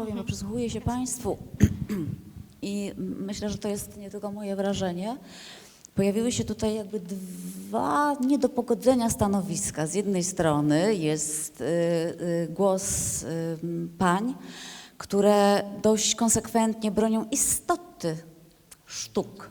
powiem, bo przysłuchuję się Państwu i myślę, że to jest nie tylko moje wrażenie. Pojawiły się tutaj jakby dwa nie do pogodzenia stanowiska. Z jednej strony jest y, y, głos y, pań, które dość konsekwentnie bronią istoty sztuk,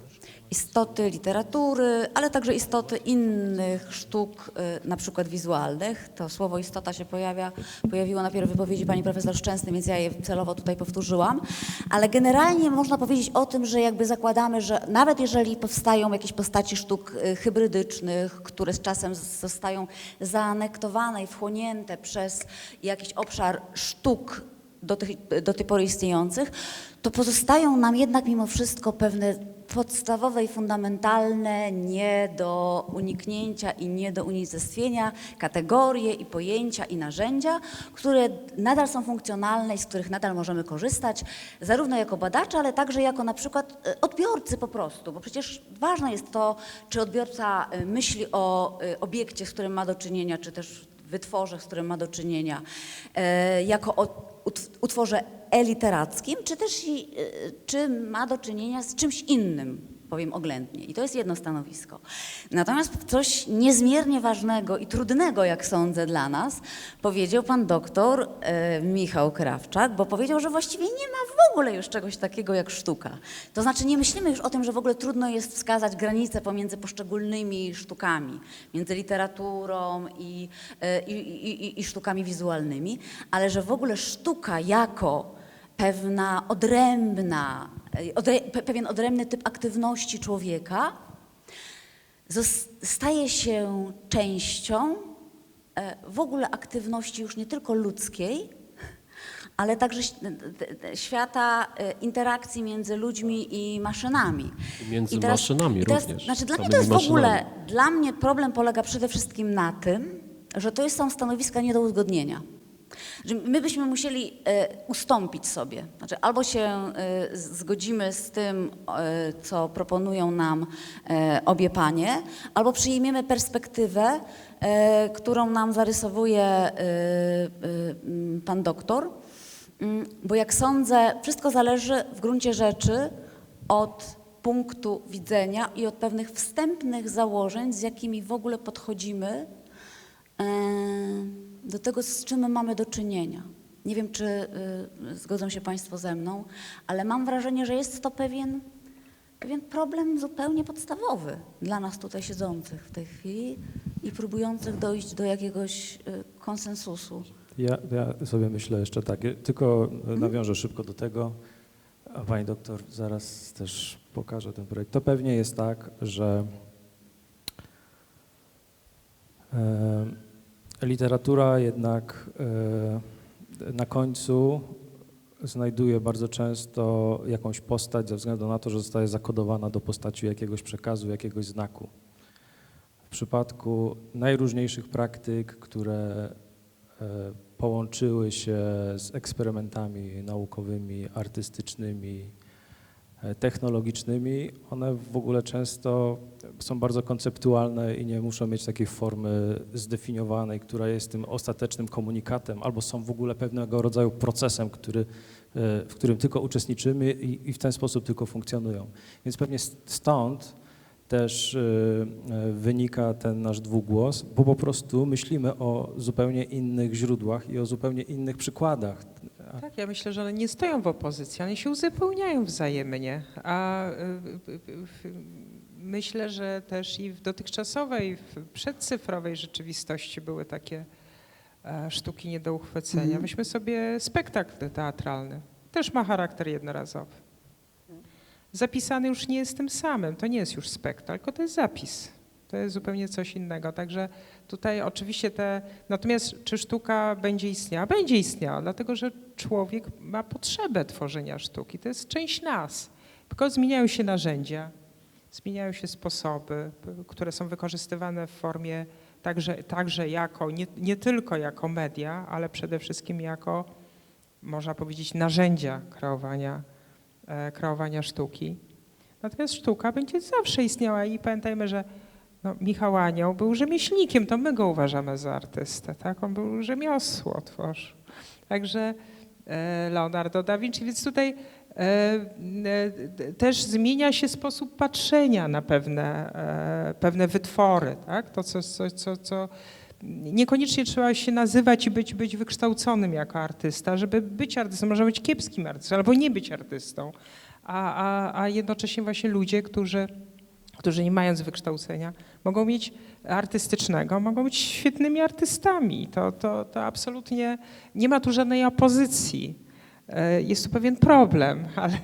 istoty literatury, ale także istoty innych sztuk, y, na przykład wizualnych. To słowo istota się pojawia, pojawiło najpierw w wypowiedzi pani profesor Szczęsny, więc ja je celowo tutaj powtórzyłam. Ale generalnie można powiedzieć o tym, że jakby zakładamy, że nawet jeżeli powstają jakieś postaci sztuk y, hybrydycznych, które z czasem zostają zaanektowane i wchłonięte przez jakiś obszar sztuk do, tych, do tej pory istniejących, to pozostają nam jednak mimo wszystko pewne podstawowe i fundamentalne, nie do uniknięcia i nie do unicestwienia kategorie i pojęcia i narzędzia, które nadal są funkcjonalne i z których nadal możemy korzystać, zarówno jako badacze, ale także jako na przykład e, odbiorcy po prostu, bo przecież ważne jest to, czy odbiorca e, myśli o e, obiekcie, z którym ma do czynienia, czy też wytworze, z którym ma do czynienia, jako o utworze eliterackim, czy też e, czy ma do czynienia z czymś innym, powiem oględnie. I to jest jedno stanowisko. Natomiast coś niezmiernie ważnego i trudnego, jak sądzę, dla nas, powiedział pan doktor e, Michał Krawczak, bo powiedział, że właściwie nie ma w ogóle już czegoś takiego jak sztuka. To znaczy nie myślimy już o tym, że w ogóle trudno jest wskazać granicę pomiędzy poszczególnymi sztukami, między literaturą i, e, i, i, i, sztukami wizualnymi, ale że w ogóle sztuka jako pewna odrębna, odre, pe- pewien odrębny typ aktywności człowieka staje się częścią e, w ogóle aktywności już nie tylko ludzkiej, ale także świata e, interakcji między ludźmi i maszynami. Między I teraz- maszynami i teraz, również, Znaczy dla mnie to jest w ogóle, maszynami. dla mnie problem polega przede wszystkim na tym, że to jest- są stanowiska nie do uzgodnienia. Że my byśmy musieli e, ustąpić sobie. Znaczy, albo się e, zgodzimy z tym, e, co proponują nam obie panie, albo przyjmiemy perspektywę, którą nam zarysowuje pan doktor. Mm, Bo jak sądzę, wszystko zależy w gruncie rzeczy od punktu widzenia i od pewnych wstępnych założeń, z jakimi w ogóle podchodzimy e, do tego, z czym my mamy do czynienia. Nie wiem, czy y, zgodzą się Państwo ze mną, ale mam wrażenie, że jest to pewien, pewien problem zupełnie podstawowy dla nas tutaj siedzących w tej chwili i próbujących dojść do jakiegoś y, konsensusu. Ja, ja sobie myślę jeszcze tak, tylko nawiążę szybko do tego, a pani doktor zaraz też pokaże ten projekt. To pewnie jest tak, że e, literatura jednak e, na końcu znajduje bardzo często jakąś postać ze względu na to, że zostaje zakodowana do postaci jakiegoś przekazu, jakiegoś znaku. W przypadku najróżniejszych praktyk, które e, połączyły się z eksperymentami naukowymi, artystycznymi, technologicznymi, one w ogóle często są bardzo konceptualne i nie muszą mieć takiej formy zdefiniowanej, która jest tym ostatecznym komunikatem, albo są w ogóle pewnego rodzaju procesem, który, e, w którym tylko uczestniczymy i, i w ten sposób tylko funkcjonują. Więc pewnie stąd też y, y, wynika ten nasz dwugłos, bo po prostu myślimy o zupełnie innych źródłach i o zupełnie innych przykładach. Tak, ja myślę, że one nie stoją w opozycji, one się uzupełniają wzajemnie. A y, myślę, że też i w dotychczasowej, w przedcyfrowej rzeczywistości były takie e, sztuki nie do uchwycenia. Mhm. Weźmy sobie spektakl teatralny. Też ma charakter jednorazowy. Zapisany już nie jest tym samym. To nie jest już spektakl, tylko to jest zapis. To jest zupełnie coś innego. Także tutaj oczywiście te. Natomiast czy sztuka będzie istniała? Będzie istniała, dlatego że człowiek ma potrzebę tworzenia sztuki. To jest część nas. Tylko zmieniają się narzędzia, zmieniają się sposoby, które są wykorzystywane w formie także, także jako, nie, nie tylko jako media, ale przede wszystkim jako, można powiedzieć, narzędzia kreowania, kreowania sztuki. Natomiast sztuka będzie zawsze istniała i pamiętajmy, że no, Michał Anioł był rzemieślnikiem, to my go uważamy za artystę, tak? On był rzemiosło. Także e, Leonardo da Vinci, więc tutaj e, e, też zmienia się sposób patrzenia na pewne, e, pewne wytwory, tak? To, co, co, co, co niekoniecznie trzeba się nazywać i być, być wykształconym jako artysta, żeby być artystą, można być kiepskim artystą albo nie być artystą, a, a, a jednocześnie właśnie ludzie, którzy, którzy nie mając wykształcenia, mogą mieć artystycznego, mogą być świetnymi artystami. To, to, to absolutnie nie ma tu żadnej opozycji. E, Jest tu pewien problem, ale,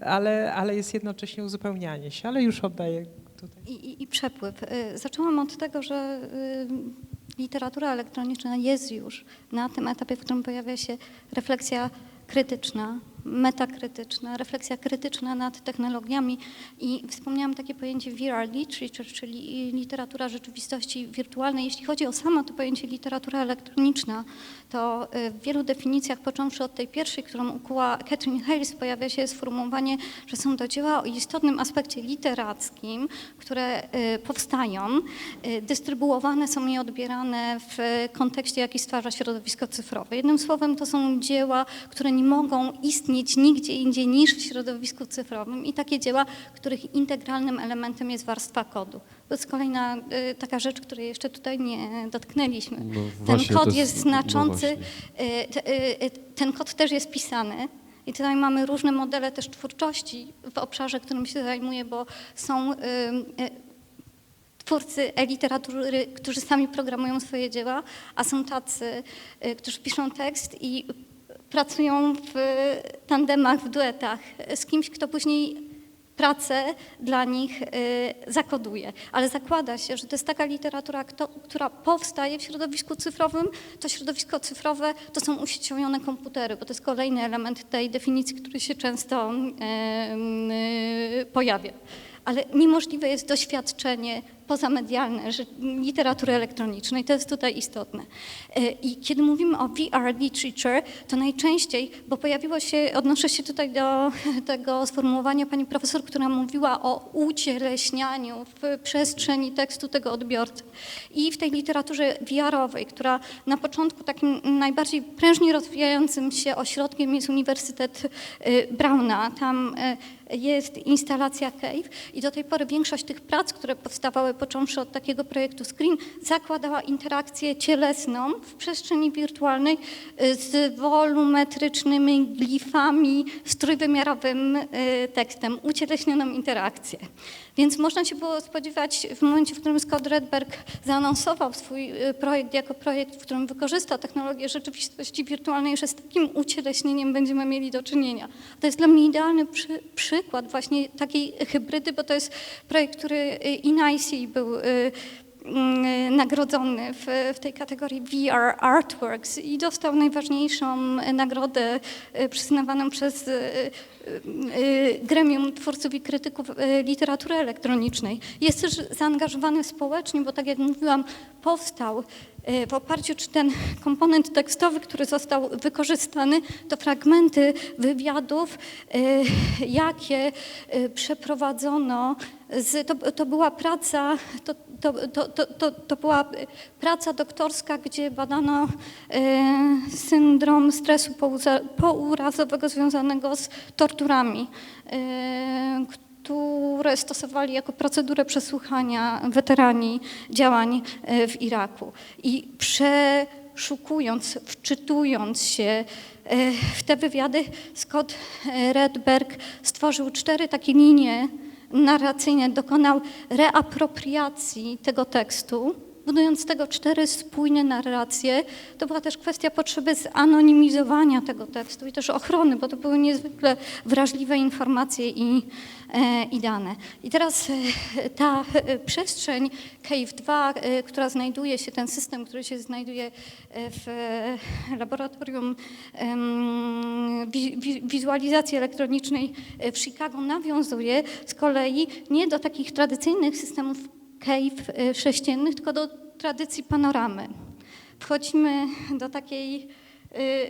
ale, ale jest jednocześnie uzupełnianie się, ale już oddaję tutaj. I, i, I przepływ. Y, Zaczęłam od tego, że literatura elektroniczna jest już na tym etapie, w którym pojawia się refleksja krytyczna, metakrytyczna, refleksja krytyczna nad technologiami i wspomniałam takie pojęcie VR literature, czyli literatura rzeczywistości wirtualnej. Jeśli chodzi o samo to pojęcie literatura elektroniczna, to y, w wielu definicjach, począwszy od tej pierwszej, którą ukuła Catherine Hayes, pojawia się sformułowanie, że są to dzieła o istotnym aspekcie literackim, które y, powstają, y, dystrybuowane są i odbierane w kontekście, jaki stwarza środowisko cyfrowe. Jednym słowem, to są dzieła, które nie mogą istnieć nigdzie indziej niż w środowisku cyfrowym i takie dzieła, których integralnym elementem jest warstwa kodu. To jest kolejna y, taka rzecz, której jeszcze tutaj nie dotknęliśmy. No Ten kod jest, jest- no znaczący, właśnie. y, y, y, ten kod też jest pisany. I tutaj mamy różne modele też twórczości w obszarze, którym się zajmuję, bo są y, y, twórcy e-literatury, którzy sami programują swoje dzieła, a są tacy, y, którzy piszą tekst i pracują w tandemach, w duetach z kimś, kto później pracę dla nich y, zakoduje. Ale zakłada się, że to jest taka literatura, która powstaje w środowisku cyfrowym. To środowisko cyfrowe to są usieciowone komputery, bo to jest kolejny element tej definicji, który się często y, pojawia. Ale niemożliwe jest doświadczenie pozamedialne literatury elektronicznej. To jest tutaj istotne. E, I kiedy mówimy o VR literature, to najczęściej, bo pojawiło się, odnoszę się tutaj do tego sformułowania pani profesor, która mówiła o ucieleśnianiu w przestrzeni tekstu tego odbiorcy. I w tej literaturze VR-owej, która na początku takim najbardziej prężnie rozwijającym się ośrodkiem jest Uniwersytet y, Brauna. Tam y, jest instalacja Cave i do tej pory większość tych prac, które powstawały począwszy od takiego projektu Screen, zakładała interakcję cielesną w przestrzeni wirtualnej y, z wolumetrycznymi glifami, z trójwymiarowym y, tekstem, ucieleśnioną interakcję. Więc można się było spodziewać w momencie, w którym Scott Redberg zaanonsował swój y, projekt jako projekt, w którym wykorzysta technologię rzeczywistości wirtualnej, że z takim ucieleśnieniem będziemy mieli do czynienia. To jest dla mnie idealny przy, przykład właśnie takiej hybrydy, bo to jest projekt, który y, INIC był y, nagrodzony w, w tej kategorii VR Artworks i dostał najważniejszą nagrodę y, przyznawaną przez y, y, gremium twórców i krytyków literatury elektronicznej. Jest też zaangażowany społecznie, bo tak jak mówiłam, powstał w oparciu czy ten komponent tekstowy, który został wykorzystany, to fragmenty wywiadów, jakie przeprowadzono. Z, to, to była praca, to, to, to, to, to, była praca doktorska, gdzie badano y, syndrom stresu pourazowego związanego z torturami, y, które stosowali jako procedurę przesłuchania weterani działań w Iraku. I przeszukując, wczytując się w te wywiady, Scott Redberg stworzył cztery takie linie narracyjne, dokonał reapropriacji tego tekstu, budując z tego cztery spójne narracje. To była też kwestia potrzeby zanonimizowania tego tekstu i też ochrony, bo to były niezwykle wrażliwe informacje i, e, i dane. I teraz e, ta e, przestrzeń Cave 2, e, która znajduje się, ten system, który się znajduje w laboratorium wizualizacji elektronicznej w Chicago, nawiązuje z kolei nie do takich tradycyjnych systemów cave y, sześciennych, tylko do tradycji panoramy. Wchodzimy do takiej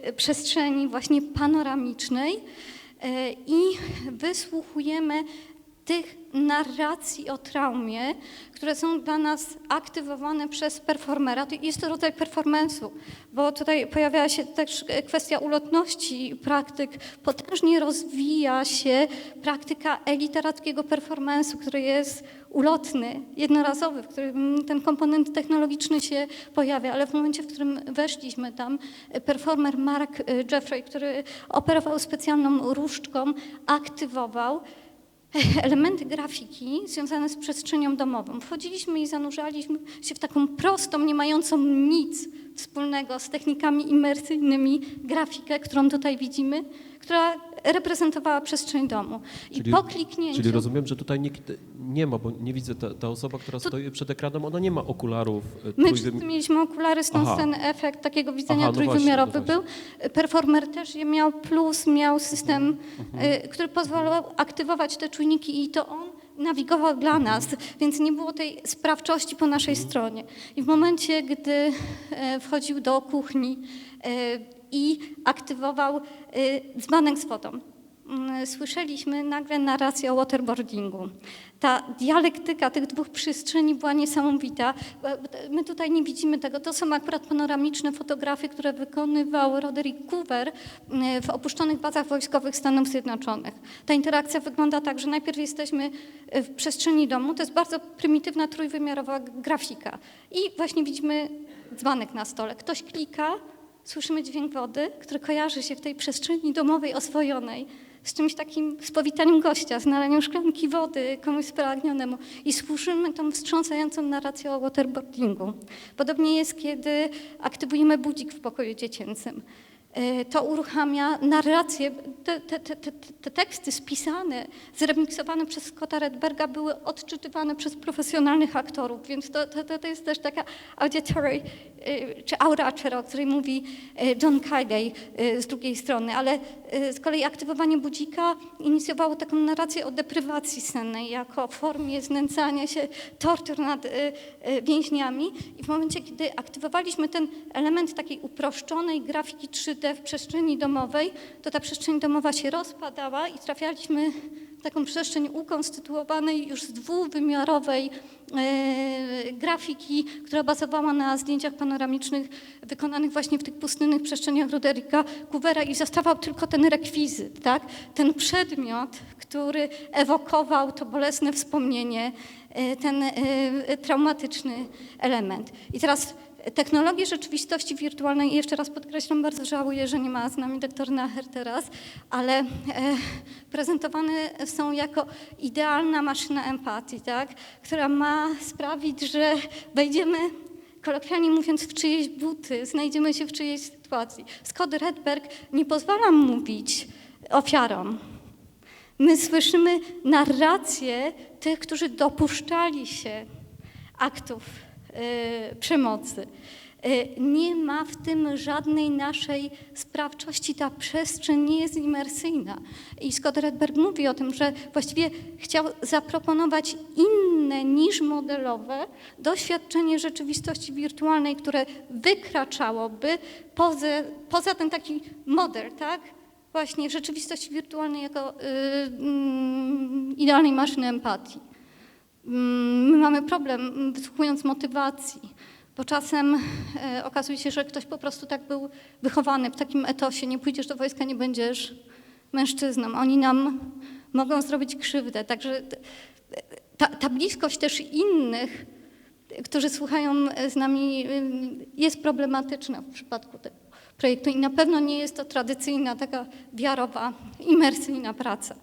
y, przestrzeni właśnie panoramicznej y, i wysłuchujemy tych narracji o traumie, które są dla nas aktywowane przez performera. Jest to rodzaj performance'u, bo tutaj pojawia się też kwestia ulotności praktyk. Potężnie rozwija się praktyka eliterackiego performance'u, który jest ulotny, jednorazowy, w którym ten komponent technologiczny się pojawia, ale w momencie, w którym weszliśmy tam, performer Mark y, Jeffrey, który operował specjalną różdżką, aktywował elementy grafiki związane z przestrzenią domową. Wchodziliśmy i zanurzaliśmy się w taką prostą, nie mającą nic wspólnego z technikami imersyjnymi grafikę, którą tutaj widzimy, która reprezentowała przestrzeń domu. I Czyli- po kliknięciu... Czyli rozumiem, że tutaj nikt nie ma, bo nie widzę, ta, ta osoba, która To- stoi przed ekranem, ona nie ma okularów e, My wszyscy mieliśmy okulary, stąd Aha. ten efekt takiego widzenia Aha, no trójwymiarowy no był. Performer też je miał, plus miał system, Mhm. y, który pozwalał aktywować te czujniki i to on nawigował dla nas, więc nie było tej sprawczości po naszej Mhm. stronie. I w momencie, gdy e, wchodził do kuchni e, i aktywował e, dzbanek z wodą, mm, słyszeliśmy nagle narrację o waterboardingu. Ta dialektyka tych dwóch przestrzeni była niesamowita. My tutaj nie widzimy tego. To są akurat panoramiczne fotografie, które wykonywał Roderick Coover mm, w opuszczonych bazach wojskowych Stanów Zjednoczonych. Ta interakcja wygląda tak, że najpierw jesteśmy w przestrzeni domu, to jest bardzo prymitywna, trójwymiarowa grafika. I właśnie widzimy dzbanek na stole. Ktoś klika, słyszymy dźwięk wody, który kojarzy się w tej przestrzeni domowej oswojonej z czymś takim, z powitaniem gościa, z szklanki wody komuś spragnionemu i słyszymy tą wstrząsającą narrację o waterboardingu. Podobnie jest, kiedy aktywujemy budzik w pokoju dziecięcym. E, To uruchamia narrację. Te, te, te, te, te teksty spisane, zremiksowane przez Scotta Redberga były odczytywane przez profesjonalnych aktorów, więc to, to, to- jest też taka auditory, e, czy aurature, o której mówi e, John Kagey z drugiej strony, ale z kolei aktywowanie budzika inicjowało taką narrację o deprywacji sennej jako formie znęcania się, tortur nad e, e, więźniami. I w momencie, kiedy aktywowaliśmy ten element takiej uproszczonej grafiki 3D w przestrzeni domowej, to ta przestrzeń domowa się rozpadała i trafialiśmy taką przestrzeń ukonstytuowanej już z dwuwymiarowej e, grafiki, która bazowała na zdjęciach panoramicznych wykonanych właśnie w tych pustynnych przestrzeniach Roderika Coovera i zostawał tylko ten rekwizyt, tak? ten przedmiot, który ewokował to bolesne wspomnienie, e, ten e, traumatyczny element. I teraz Technologie rzeczywistości wirtualnej, jeszcze raz podkreślam, bardzo żałuję, że nie ma z nami doktor Nacher teraz, ale e, prezentowane są jako idealna maszyna empatii, tak? która ma sprawić, że wejdziemy, kolokwialnie mówiąc, w czyjeś buty, znajdziemy się w czyjejś sytuacji. Scott Redberg nie pozwala mówić ofiarom. My słyszymy narrację tych, którzy dopuszczali się aktów przemocy. Y, Nie ma w tym żadnej naszej sprawczości, ta przestrzeń nie jest imersyjna. I Scott Redberg mówi o tym, że właściwie chciał zaproponować inne niż modelowe doświadczenie rzeczywistości wirtualnej, które wykraczałoby poza, poza ten taki model, tak? Właśnie rzeczywistości wirtualnej jako y, mm, idealnej maszyny empatii. Mm, My mamy problem mm, wysłuchując motywacji, bo czasem e, okazuje się, że ktoś po prostu tak był wychowany w takim etosie, nie pójdziesz do wojska, nie będziesz mężczyzną. Oni nam mogą zrobić krzywdę. Także t- ta, ta bliskość też innych, którzy słuchają z nami, ym, jest problematyczna w przypadku tego projektu i na pewno nie jest to tradycyjna, taka wiarowa, imersyjna praca.